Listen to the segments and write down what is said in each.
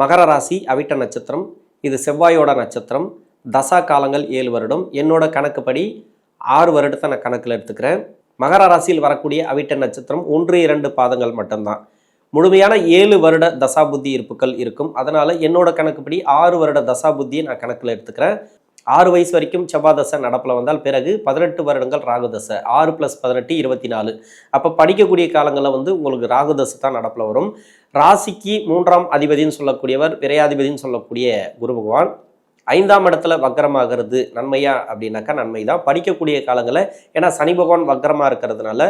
மகர ராசி அவிட்ட நட்சத்திரம். இது செவ்வாயோட நட்சத்திரம். தசா காலங்கள் ஏழு வருடம். என்னோட கணக்குப்படி ஆறு வருடத்தை நான் கணக்கில் எடுத்துக்கிறேன். மகர ராசியில் வரக்கூடிய அவிட்ட நட்சத்திரம் ஒன்று இரண்டு பாதங்கள் மட்டும்தான். முழுமையான ஏழு வருட தசாபுத்தி இருப்புகள் இருக்கும். அதனால் என்னோட கணக்குப்படி ஆறு வருட தசாபுத்தியை நான் கணக்கில் எடுத்துக்கிறேன். ஆறு வயசு வரைக்கும் செவ்வாதசை நடப்பில் வந்தால் பிறகு பதினெட்டு வருடங்கள் ராகுதசை ஆறு ப்ளஸ் பதினெட்டு இருபத்தி நாலு. அப்போ படிக்கக்கூடிய காலங்களில் வந்து உங்களுக்கு ராகுதசை தான் நடப்பில் வரும். ராசிக்கு மூன்றாம் அதிபதின்னு சொல்லக்கூடியவர் விரையாதிபதினு சொல்லக்கூடிய குரு பகவான். ஐந்தாம் இடத்துல வக்கரமாகிறது நன்மையா அப்படின்னாக்கா நன்மை தான் படிக்கக்கூடிய காலங்களில் ஏன்னா சனி பகவான் வக்கரமாக இருக்கிறதுனால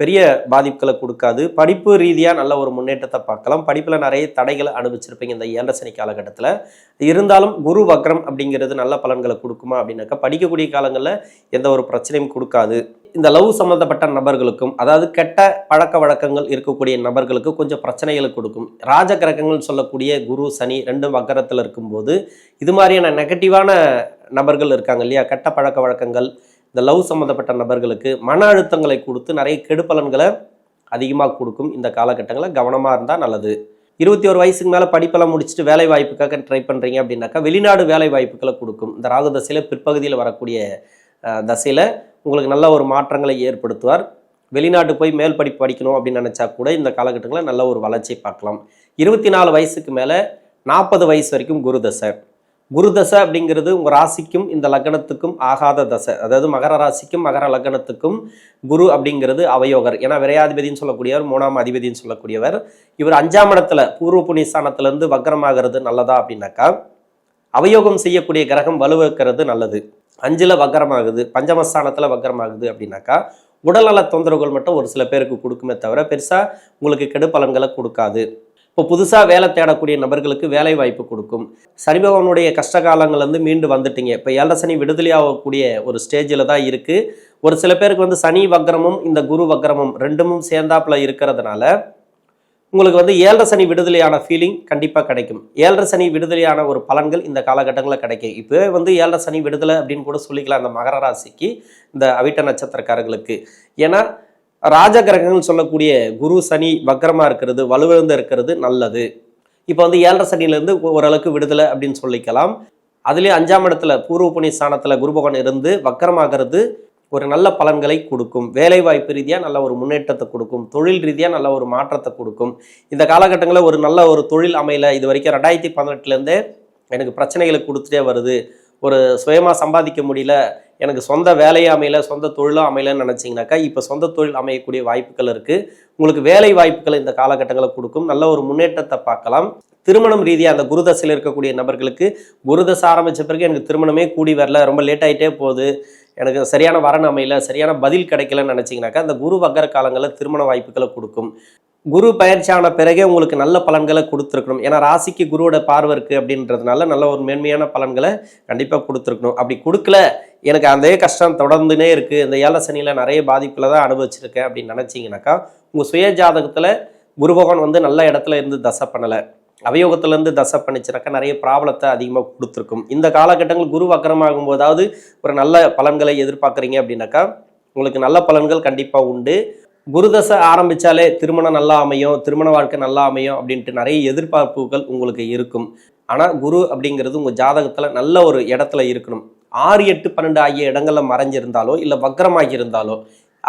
பெரிய பாதிப்புகளை கொடுக்காது. படிப்பு ரீதியாக நல்ல ஒரு முன்னேற்றத்தை பார்க்கலாம். படிப்பில் நிறைய தடைகளை அனுபவிச்சிருப்பீங்க இந்த ஏழரை சனி காலகட்டத்தில். இருந்தாலும் குரு வக்ரம் அப்படிங்கிறது நல்ல பலன்களை கொடுக்குமா அப்படின்னாக்கா படிக்கக்கூடிய காலங்களில் எந்த ஒரு பிரச்சனையும் கொடுக்காது. இந்த லவ் சம்மந்தப்பட்ட நபர்களுக்கும் அதாவது கெட்ட பழக்க வழக்கங்கள் இருக்கக்கூடிய நபர்களுக்கு கொஞ்சம் பிரச்சனைகளை கொடுக்கும். ராஜ கிரகங்கள் சொல்லக்கூடிய குரு சனி ரெண்டும் வக்கரத்தில் இருக்கும்போது இது மாதிரியான நெகட்டிவான நபர்கள் இருக்காங்க இல்லையா? கெட்ட பழக்க வழக்கங்கள் இந்த லவ் சம்மந்தப்பட்ட நபர்களுக்கு மன அழுத்தங்களை கொடுத்து நிறைய கெடுப்பலன்களை அதிகமாக கொடுக்கும் இந்த காலகட்டங்களில் கவனமாக இருந்தால் நல்லது. இருபத்தி ஒரு வயசுக்கு மேலே படிப்பெல்லாம் முடிச்சுட்டு வேலை வாய்ப்புக்காக ட்ரை பண்ணுறீங்க அப்படின்னாக்கா வெளிநாடு வேலை வாய்ப்புகளை கொடுக்கும். இந்த ராகு தசையில் பிற்பகுதியில் வரக்கூடிய தசையில் உங்களுக்கு நல்ல ஒரு மாற்றங்களை ஏற்படுத்துவார். வெளிநாட்டு போய் மேல் படிப்பு படிக்கணும் அப்படின்னு நினச்சா கூட இந்த காலகட்டங்களில் நல்ல ஒரு வளர்ச்சியை பார்க்கலாம். இருபத்தி நாலு வயசுக்கு மேலே நாற்பது வயசு வரைக்கும் குரு தசை. குரு தசை அப்படிங்கிறது உங்கள் ராசிக்கும் இந்த லக்னத்துக்கும் ஆகாத தசை. அதாவது மகர ராசிக்கும் மகர லக்னத்துக்கும் குரு அப்படிங்கிறது அவயோகர். ஏன்னா விரையாதிபதின்னு சொல்லக்கூடியவர் மூணாம் அதிபதின்னு சொல்லக்கூடியவர். இவர் அஞ்சாம் இடத்துல பூர்வ புண்ணியஸ்தானத்திலேருந்து வக்கரமாகிறது நல்லதா அப்படின்னாக்கா அவயோகம் செய்யக்கூடிய கிரகம் வலுவக்கிறது நல்லது. அஞ்சில் வக்கரமாகுது பஞ்சமஸ்தானத்தில் வக்கரமாகுது அப்படின்னாக்கா உடல்நல தொந்தரவுகள் மட்டும் ஒரு சில பேருக்கு கொடுக்குமே தவிர பெருசாக உங்களுக்கு கெடு பலன்களை கொடுக்காது. இப்போ புதுசாக வேலை தேடக்கூடிய நபர்களுக்கு வேலை வாய்ப்பு கொடுக்கும். சனி பகவானுடைய கஷ்ட காலங்கள்லேருந்து மீண்டு வந்துட்டீங்க. இப்போ ஏழரை சனி விடுதலையாகக்கூடிய ஒரு ஸ்டேஜில் தான் இருக்குது ஒரு சில பேருக்கு வந்து சனி வக்ரமும் இந்த குரு வக்ரமும் ரெண்டுமும் சேர்ந்தாப்பில் இருக்கிறதுனால உங்களுக்கு வந்து ஏழரை சனி விடுதலையான ஃபீலிங் கண்டிப்பாக கிடைக்கும். ஏழரை சனி விடுதலையான ஒரு பலன்கள் இந்த காலகட்டங்களில் கிடைக்கும் இப்போவே வந்து ஏழரை சனி விடுதலை அப்படின்னு கூட சொல்லிக்கலாம் இந்த மகர ராசிக்கு இந்த அவிட்ட நட்சத்திரக்காரர்களுக்கு. ஏன்னா ராஜ கிரகங்கள்னு சொல்லக்கூடிய குரு சனி வக்கரமாக இருக்கிறது வலுவிழந்து இருக்கிறது நல்லது. இப்போ வந்து ஏழரை சனியிலேருந்து ஓரளவுக்கு விடுதலை அப்படின்னு சொல்லிக்கலாம். அதுலேயும் அஞ்சாம் இடத்துல பூர்வ புனி ஸ்தானத்தில் குரு பகவான் இருந்து வக்கரமாகிறது ஒரு நல்ல பலன்களை கொடுக்கும். வேலைவாய்ப்பு ரீதியாக நல்ல ஒரு முன்னேற்றத்தை கொடுக்கும். தொழில் ரீதியாக நல்ல ஒரு மாற்றத்தை கொடுக்கும். இந்த காலகட்டங்களில் ஒரு நல்ல ஒரு தொழில் அமையல. இது வரைக்கும் ரெண்டாயிரத்தி பதினெட்டுலேருந்தே எனக்கு பிரச்சனைகளை கொடுத்துட்டே வருது. ஒரு சுயமாக சம்பாதிக்க முடியல எனக்கு சொந்த வேலையை அமையல சொந்த தொழிலும் அமையலன்னு நினச்சிங்கனாக்கா இப்போ சொந்த தொழில் அமையக்கூடிய வாய்ப்புகள் இருக்குது உங்களுக்கு வேலை வாய்ப்புகள் இந்த காலகட்டங்களை கொடுக்கும். நல்ல ஒரு முன்னேற்றத்தை பார்க்கலாம். திருமணம் ரீதியாக அந்த குருதசையில் இருக்கக்கூடிய நபர்களுக்கு குருதசை ஆரம்பித்த பிறகு எனக்கு திருமணமே கூடி வரல ரொம்ப லேட் ஆகிட்டே போகுது. எனக்கு சரியான வரன் அமையல சரியான பதில் கிடைக்கலன்னு நினச்சிங்கனாக்கா அந்த குரு வக்கர காலங்களில் திருமண வாய்ப்புகளை கொடுக்கும். குரு பயிற்சியான பிறகே உங்களுக்கு நல்ல பலன்களை கொடுத்துருக்கணும். ஏன்னா ராசிக்கு குருவோட பார்வை இருக்குது அப்படின்றதுனால நல்ல ஒரு மேன்மையான பலன்களை கண்டிப்பாக கொடுத்துருக்கணும். அப்படி கொடுக்கல எனக்கு அதே கஷ்டம் தொடர்ந்துனே இருக்குது இந்த ஏழை சனியில் நிறைய பாதிப்பில் தான் அனுபவிச்சிருக்கேன் அப்படின்னு நினச்சிங்கனாக்கா உங்கள் சுய ஜாதகத்தில் குரு பகவான் வந்து நல்ல இடத்துல இருந்து தசை பண்ணலை. அவயோகத்திலேருந்து தசை பண்ணிச்சுனாக்கா நிறைய ப்ராப்ளத்தை அதிகமாக கொடுத்துருக்கும். இந்த காலகட்டங்கள் குரு வக்கரமாகும் போதாவது ஒரு நல்ல பலன்களை எதிர்பார்க்குறீங்க அப்படின்னாக்கா உங்களுக்கு நல்ல பலன்கள் கண்டிப்பாக உண்டு. குருதசை ஆரம்பித்தாலே திருமணம் நல்லா அமையும் திருமண வாழ்க்கை நல்லா அமையும் அப்படின்ட்டு நிறைய எதிர்பார்ப்புகள் உங்களுக்கு இருக்கும். ஆனால் குரு அப்படிங்கிறது உங்கள் ஜாதகத்தில் நல்ல ஒரு இடத்துல இருக்கணும். ஆறு எட்டு பன்னெண்டு ஆகிய இடங்களில் மறைஞ்சிருந்தாலோ இல்லை வக்கரமாகி இருந்தாலோ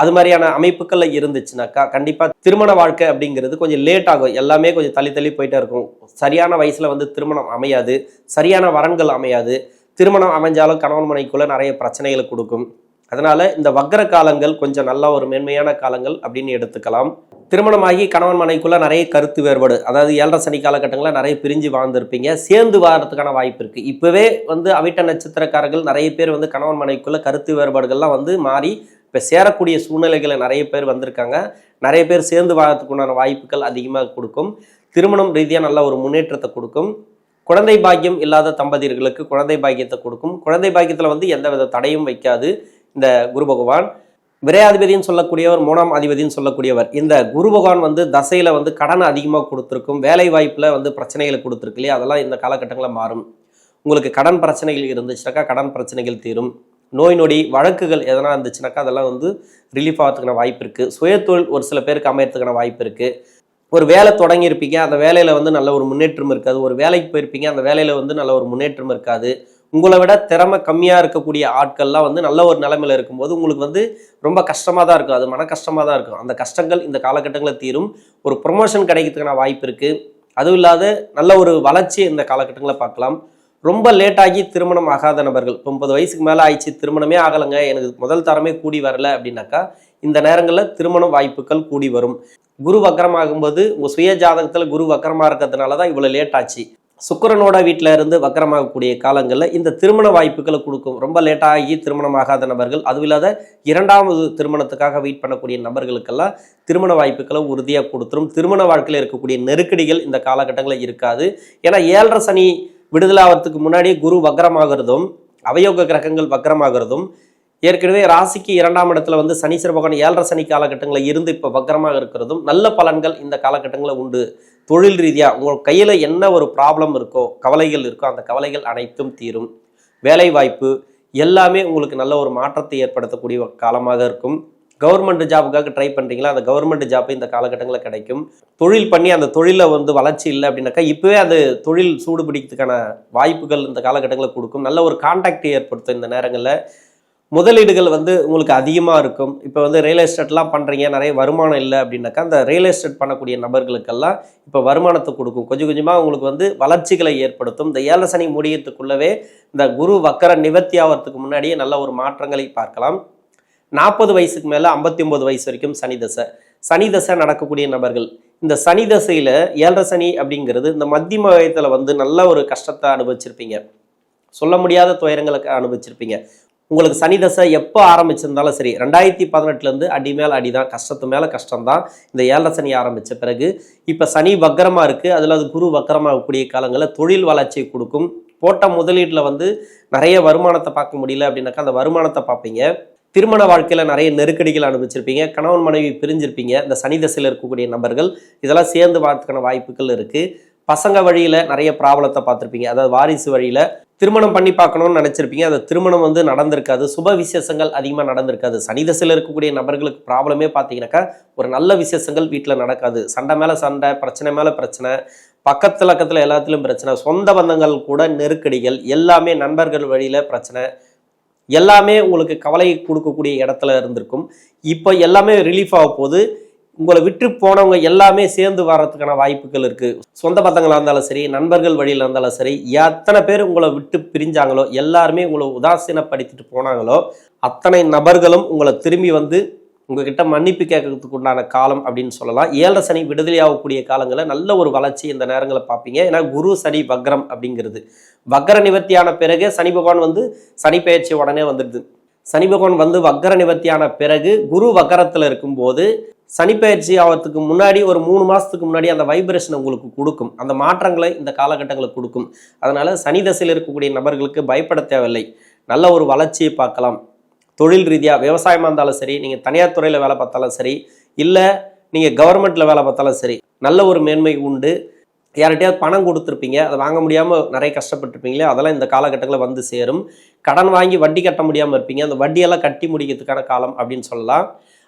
அது மாதிரியான அமைப்புகளில் இருந்துச்சுனாக்கா கண்டிப்பாக திருமண வாழ்க்கை அப்படிங்கிறது கொஞ்சம் லேட் ஆகும். எல்லாமே கொஞ்சம் தள்ளி தள்ளி போயிட்டே இருக்கும். சரியான வயசில் வந்து திருமணம் அமையாது. சரியான வரன்கள் அமையாது. திருமணம் அமைஞ்சாலும் கணவன் மனைக்குள்ளே நிறைய பிரச்சனைகளை கொடுக்கும். அதனால இந்த வக்கர காலங்கள் கொஞ்சம் நல்ல ஒரு மேன்மையான காலங்கள் அப்படின்னு எடுத்துக்கலாம். திருமணமாகி கணவன் மனைக்குள்ள நிறைய கருத்து வேறுபாடு அதாவது ஏழரை சனி காலகட்டங்களில் நிறைய பிரிஞ்சு வாழ்ந்துருப்பீங்க. சேர்ந்து வாழறதுக்கான வாய்ப்பு இருக்கு. இப்பவே வந்து அவிட்ட நட்சத்திரக்காரர்கள் நிறைய பேர் வந்து கணவன் மனைக்குள்ள கருத்து வேறுபாடுகள்லாம் வந்து மாறி இப்போ சேரக்கூடிய சூழ்நிலைகளை நிறைய பேர் வந்திருக்காங்க. நிறைய பேர் சேர்ந்து வாழறதுக்குண்டான வாய்ப்புகள் அதிகமாக கொடுக்கும். திருமணம் ரீதியாக நல்ல ஒரு முன்னேற்றத்தை கொடுக்கும். குழந்தை பாக்கியம் இல்லாத தம்பதியர்களுக்கு குழந்தை பாக்கியத்தை கொடுக்கும். குழந்தை பாக்கியத்தில் வந்து எந்தவித தடையும் வைக்காது. இந்த குரு பகவான். விரையாதிபதினு சொல்லக்கூடியவர் மூணாம் அதிபதினு சொல்லக்கூடியவர். இந்த குரு பகவான் வந்து தசையில் வந்து கடனை அதிகமாக கொடுத்துருக்கும் வேலை வாய்ப்பில் வந்து பிரச்சனைகளை கொடுத்துருக்கு இல்லையா? அதெல்லாம் இந்த காலகட்டங்களில் மாறும். உங்களுக்கு கடன் பிரச்சனைகள் இருந்துச்சுனாக்கா கடன் பிரச்சனைகள் தீரும். நோய் நொடி வழக்குகள் எதனா இருந்துச்சுனாக்கா அதெல்லாம் வந்து ரிலீஃப் ஆகிறதுக்கான வாய்ப்பு இருக்குது சுயத்தொழில் ஒரு சில பேருக்கு அமையறதுக்கான வாய்ப்பு இருக்குது ஒரு வேலை தொடங்கியிருப்பீங்க அந்த வேலையில் வந்து நல்ல ஒரு முன்னேற்றம் இருக்காது. ஒரு வேலைக்கு போயிருப்பீங்க அந்த வேலையில் வந்து நல்ல ஒரு முன்னேற்றம் இருக்காது. உங்களை விட திறமை கம்மியாக இருக்கக்கூடிய ஆட்கள்லாம் வந்து நல்ல ஒரு நிலைமையில இருக்கும்போது உங்களுக்கு வந்து ரொம்ப கஷ்டமாக தான் இருக்கும். அது மன கஷ்டமாக தான் இருக்கும். அந்த கஷ்டங்கள் இந்த காலகட்டங்களில் தீரும். ஒரு ப்ரொமோஷன் கிடைக்கிறதுக்கான வாய்ப்பு இருக்குது அதுவும் இல்லாத நல்ல ஒரு வளர்ச்சி இந்த காலகட்டங்களில் பார்க்கலாம். ரொம்ப லேட்டாகி திருமணம் ஆகாத நபர்கள். இப்போ முப்பது வயசுக்கு மேலே ஆயிடுச்சு திருமணமே ஆகலைங்க. எனக்கு முதல் தரமே கூடி வரல அப்படின்னாக்கா இந்த நேரங்களில் திருமண வாய்ப்புகள் கூடி வரும். குரு வக்கரமாகும்போது உங்கள் சுய ஜாதகத்தில் குரு வக்கரமாக இருக்கிறதுனால தான் இவ்வளோ லேட் ஆச்சு. சுக்கிரனோட வீட்டில் இருந்து வக்கரமாகக்கூடிய காலங்களில் இந்த திருமண வாய்ப்புகளை கொடுக்கும். ரொம்ப லேட்டாகி திருமணமாகாத நபர்கள் அதுவும் இல்லாத இரண்டாவது திருமணத்துக்காக வெயிட் பண்ணக்கூடிய நபர்களுக்கெல்லாம் திருமண வாய்ப்புகளை உறுதியாக கொடுத்துரும். திருமண வாழ்க்கையில் இருக்கக்கூடிய நெருக்கடிகள் இந்த காலகட்டங்களில் இருக்காது. ஏன்னா ஏழரை சனி விடுதலை ஆகிறதுக்கு முன்னாடி குரு வக்கரமாகிறதும் அவயோக கிரகங்கள் வக்கரமாகிறதும் ஏற்கனவே ராசிக்கு இரண்டாம் இடத்துல வந்து சனீஸ்வர பகவான் ஏழரை சனி காலகட்டங்களில் இருந்து இப்போ வக்கரமாக இருக்கிறதும் நல்ல பலன்கள் இந்த காலகட்டங்களில் உண்டு. தொழில் ரீதியாக உங்கள் கையில் என்ன ஒரு ப்ராப்ளம் இருக்கோ கவலைகள் இருக்கோ அந்த கவலைகள் அனைத்தும் தீரும். வேலை வாய்ப்பு எல்லாமே உங்களுக்கு நல்ல ஒரு மாற்றத்தை ஏற்படுத்தக்கூடிய காலமாக இருக்கும். கவர்மெண்ட் ஜாபுக்காக ட்ரை பண்ணுறீங்களா அந்த கவர்மெண்ட் ஜாப் இந்த காலகட்டங்களில் கிடைக்கும். தொழில் பண்ணி அந்த தொழிலில் வந்து வளர்ச்சி இல்லை அப்படின்னாக்கா இப்போவே அது தொழில் சூடு பிடிக்கிறதுக்கான வாய்ப்புகள் இந்த காலகட்டங்களில் கொடுக்கும். நல்ல ஒரு கான்டாக்ட் ஏற்படுத்தும் இந்த நேரங்களில். முதலீடுகள் வந்து உங்களுக்கு அதிகமாக இருக்கும். இப்போ வந்து ரியல் எஸ்டேட்லாம் பண்ணுறீங்க நிறைய வருமானம் இல்லை அப்படின்னாக்கா அந்த ரியல் எஸ்டேட் பண்ணக்கூடிய நபர்களுக்கெல்லாம் இப்போ வருமானத்தை கொடுக்கும். கொஞ்சம் கொஞ்சமாக உங்களுக்கு வந்து வளர்ச்சிகளை ஏற்படுத்தும். இந்த ஏழை சனி முடியறதுக்குள்ளவே இந்த குரு வக்கர நிவர்த்தி ஆகிறதுக்கு முன்னாடியே நல்ல ஒரு மாற்றங்களை பார்க்கலாம். நாற்பது வயசுக்கு மேலே ஐம்பத்தி ஒம்பது வயசு வரைக்கும் சனி தசை. சனி தசை நடக்கக்கூடிய நபர்கள் இந்த சனி தசையில் ஏழரை சனி அப்படிங்கிறது இந்த மத்தியம வயத்தில் வந்து நல்ல ஒரு கஷ்டத்தை அனுபவிச்சிருப்பீங்க. சொல்ல முடியாத துயரங்களுக்கு அனுபவிச்சிருப்பீங்க. உங்களுக்கு சனி தசை எப்போ ஆரம்பிச்சிருந்தாலும் சரி ரெண்டாயிரத்தி பதினெட்டுலேருந்து அடி மேலே அடி தான் கஷ்டத்து மேலே கஷ்டம் தான் இந்த ஏழரை சனி ஆரம்பித்த பிறகு இப்போ சனி வக்கரமாக இருக்குது அதில் அது குரு வக்கரமாகக்கூடிய காலங்களில் தொழில் வளர்ச்சியை கொடுக்கும். போட்ட முதலீட்டில் வந்து நிறைய வருமானத்தை பார்க்க முடியல அப்படின்னாக்கா அந்த வருமானத்தை பார்ப்பீங்க. திருமண வாழ்க்கையில் நிறைய நெருக்கடிகள் அனுபவிச்சிருப்பீங்க கணவன் மனைவி பிரிஞ்சிருப்பீங்க இந்த சனி தசையில் இருக்கக்கூடிய நபர்கள் இதெல்லாம் சேர்ந்து வாழ்த்துக்கான வாய்ப்புகள் இருக்குது பசங்க வழியில் நிறைய ப்ராப்ளத்தை பார்த்துருப்பீங்க அதாவது வாரிசு வழியில் திருமணம் பண்ணி பார்க்கணும்னு நினச்சிருப்பீங்க. அந்த திருமணம் வந்து நடந்திருக்காது. சுப விசேஷங்கள் அதிகமாக நடந்திருக்காது. சனி தசையில் இருக்கக்கூடிய நபர்களுக்கு ப்ராப்ளமே பார்த்தீங்கன்னாக்கா ஒரு நல்ல விசேஷங்கள் வீட்டில் நடக்காது. சண்டை மேலே சண்டை பிரச்சனை மேலே பிரச்சனை பக்கத்தில் பக்கத்தில் எல்லாத்துலேயும் பிரச்சனை சொந்த பந்தங்கள் கூட நெருக்கடிகள் எல்லாமே நண்பர்கள் வழியில் பிரச்சனை. எல்லாமே உங்களுக்கு கவலை கொடுக்கக்கூடிய இடத்துல இருந்திருக்கும். இப்போ எல்லாமே ரிலீஃப் ஆக போது உங்களை விட்டு போனவங்க எல்லாமே சேர்ந்து வர்றதுக்கான வாய்ப்புகள் இருக்குது சொந்த பந்தங்களாக இருந்தாலும் சரி நண்பர்கள் வழியில இருந்தாலும் சரி எத்தனை பேர் உங்களை விட்டு பிரிஞ்சாங்களோ எல்லாருமே உங்களை உதாசீனப்படுத்திட்டு போனாங்களோ அத்தனை நபர்களும் உங்களை திரும்பி வந்து உங்ககிட்ட மன்னிப்பு கேட்கறதுக்கு உண்டான காலம் அப்படின்னு சொல்லலாம். ஏழரை சனி விடுதலையாகக்கூடிய காலங்களில் நல்ல ஒரு வளர்ச்சி இந்த நேரங்களை பார்ப்பீங்க. ஏன்னா குரு சனி வக்ரம் அப்படிங்கிறது. வக்ர நிவர்த்தியான பிறகு சனி பகவான் வந்து சனி பெயர்ச்சி உடனே வந்துடுது. சனி பகவான் வந்து வக்ர நிவர்த்தியான பிறகு குரு வக்கரத்தில் இருக்கும்போது சனிப்பயிற்சி ஆகிறதுக்கு முன்னாடி ஒரு மூணு மாதத்துக்கு முன்னாடி அந்த வைப்ரேஷன் உங்களுக்கு கொடுக்கும். அந்த மாற்றங்களை இந்த காலகட்டங்களுக்கு கொடுக்கும். அதனால் சனி தசையில் இருக்கக்கூடிய நபர்களுக்கு பயப்பட தேவையில்லை. நல்ல ஒரு வளர்ச்சியை பார்க்கலாம். தொழில் ரீதியாக விவசாயமாக இருந்தாலும் சரி நீங்கள் தனியார் துறையில் வேலை பார்த்தாலும் சரி இல்லை நீங்கள் கவர்மெண்ட்டில் வேலை பார்த்தாலும் சரி நல்ல ஒரு மேன்மை உண்டு. யார்கிட்டயாவது பணம் கொடுத்துருப்பீங்க அதை வாங்க முடியாமல் நிறைய கஷ்டப்பட்டிருப்பீங்களே அதெல்லாம் இந்த காலகட்டங்களில் வந்து சேரும். கடன் வாங்கி வட்டி கட்ட முடியாமல் இருப்பீங்க அந்த வட்டியெல்லாம் கட்டி முடிக்கிறதுக்கான காலம் அப்படின்னு சொல்லலாம்.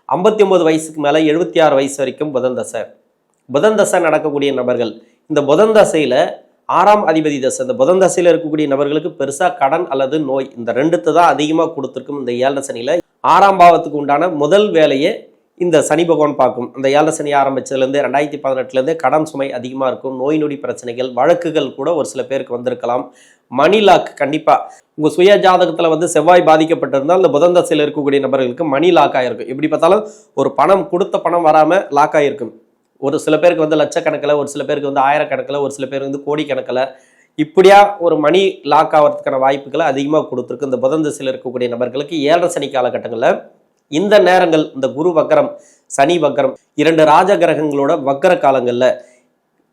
ஐம்பத்தி ஒம்பது வயசுக்கு மேலே எழுபத்தி ஆறு வயசு வரைக்கும் புதன் தசை. புதன் தசை நடக்கக்கூடிய நபர்கள் இந்த புதன் தசையில் ஆறாம் அதிபதி தசை இந்த புதன் தசையில் இருக்கக்கூடிய நபர்களுக்கு பெருசாக கடன் அல்லது நோய் இந்த ரெண்டுத்தை தான் அதிகமாக கொடுத்துருக்கும் இந்த ஏழரை சனியில் ஆறாம் பாவத்துக்கு உண்டான முதல் வேலையை இந்த சனி பகவான் பார்க்கும். இந்த ஏழரை சனி ரெண்டாயிரத்தி பதினெட்டுலேருந்து கடன் சுமை அதிகமாக இருக்கும். நோய் நொடி பிரச்சனைகள் வழக்குகள் கூட ஒரு சில பேருக்கு வந்திருக்கலாம். மணி லாக் கண்டிப்பாக உங்கள் சுய ஜாதகத்தில் வந்து செவ்வாய் பாதிக்கப்பட்டிருந்தால் அந்த புதன் தசையில் இருக்கக்கூடிய நபர்களுக்கு மணி லாக் ஆகிருக்கும் எப்படி பார்த்தாலும் ஒரு பணம் கொடுத்த பணம் வராமல் லாக் ஆகிருக்கும் ஒரு சில பேருக்கு வந்து லட்சக்கணக்கில் ஒரு சில பேருக்கு வந்து ஆயிரக்கணக்கில் ஒரு சில பேர் வந்து கோடிக்கணக்கில். இப்படியா ஒரு மணி லாக் ஆகிறதுக்கான வாய்ப்புகளை அதிகமாக கொடுத்துருக்கு. இந்த புதன் திசையில் இருக்கக்கூடிய நபர்களுக்கு ஏழரை சனி காலகட்டங்களில் இந்த நேரங்கள் இந்த குரு வக்கரம் சனி வக்கரம் இரண்டு ராஜ கிரகங்களோட வக்கர காலங்களில்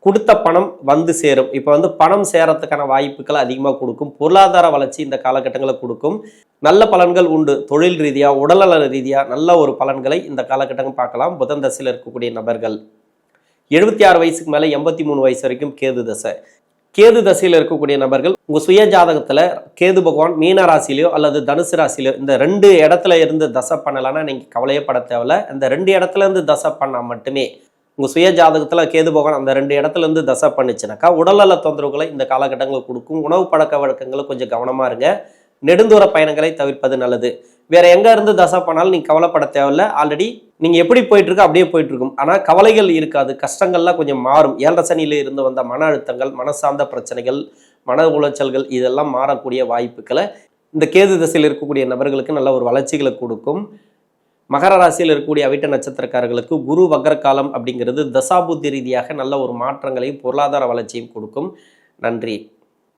கொடுத்த பணம் வந்து சேரும். இப்போ வந்து பணம் சேரத்துக்கான வாய்ப்புகளை அதிகமாக கொடுக்கும். பொருளாதார வளர்ச்சி இந்த காலகட்டங்களில் கொடுக்கும். நல்ல பலன்கள் உண்டு. தொழில் ரீதியாக உடல்நல ரீதியாக நல்ல ஒரு பலன்களை இந்த காலகட்டங்கள் பார்க்கலாம். புதன் தசையில் இருக்கக்கூடிய நபர்கள். எழுபத்தி ஆறு வயசுக்கு மேலே எண்பத்தி மூணு வயசு வரைக்கும் கேது தசை. கேது தசையில் இருக்கக்கூடிய நபர்கள் உங்கள் சுய ஜாதகத்தில் கேது பகவான் மீன ராசிலையோ அல்லது தனுசு ராசிலையோ இந்த ரெண்டு இடத்துல இருந்து தசை பண்ணலன்னா நீங்கள் கவலையே பட தேவையில்ல. இந்த ரெண்டு இடத்துல இருந்து தசை பண்ணால் மட்டுமே உங்கள் சுய ஜாதகத்தில் கேது பகவான் அந்த ரெண்டு இடத்துல இருந்து தசை பண்ணுச்சுனாக்கா உடல்நல தொந்தரவுகளை இந்த காலகட்டங்களில் கொடுக்கும். உணவு பழக்க வழக்கங்களை கொஞ்சம் கவனமாக இருங்க. நெடுந்தூர பயணங்களை தவிர்ப்பது நல்லது. வேற எங்க இருந்து தசை பண்ணாலும் நீங்க கவலைப்பட தேவையில்ல. ஆல்ரெடி நீங்க எப்படி போயிட்டு இருக்கோ அப்படியே போயிட்டு இருக்கும் ஆனா கவலைகள் இருக்காது. கஷ்டங்கள்லாம் கொஞ்சம் மாறும். ஏழரை சனியில இருந்து வந்த மன அழுத்தங்கள் மனசார்ந்த பிரச்சனைகள் மன உளைச்சல்கள் இதெல்லாம் மாறக்கூடிய வாய்ப்புகளை இந்த கேது திசையில் இருக்கக்கூடிய நபர்களுக்கு நல்ல ஒரு வளர்ச்சிகளை கொடுக்கும். மகர ராசியில் இருக்கக்கூடிய அவிட்ட நட்சத்திரக்காரர்களுக்கு குரு வக்ரகாலம் அப்படிங்கிறது தசாபுத்தி ரீதியாக நல்ல ஒரு மாற்றங்களையும் பொருளாதார வளர்ச்சியும் கொடுக்கும். நன்றி.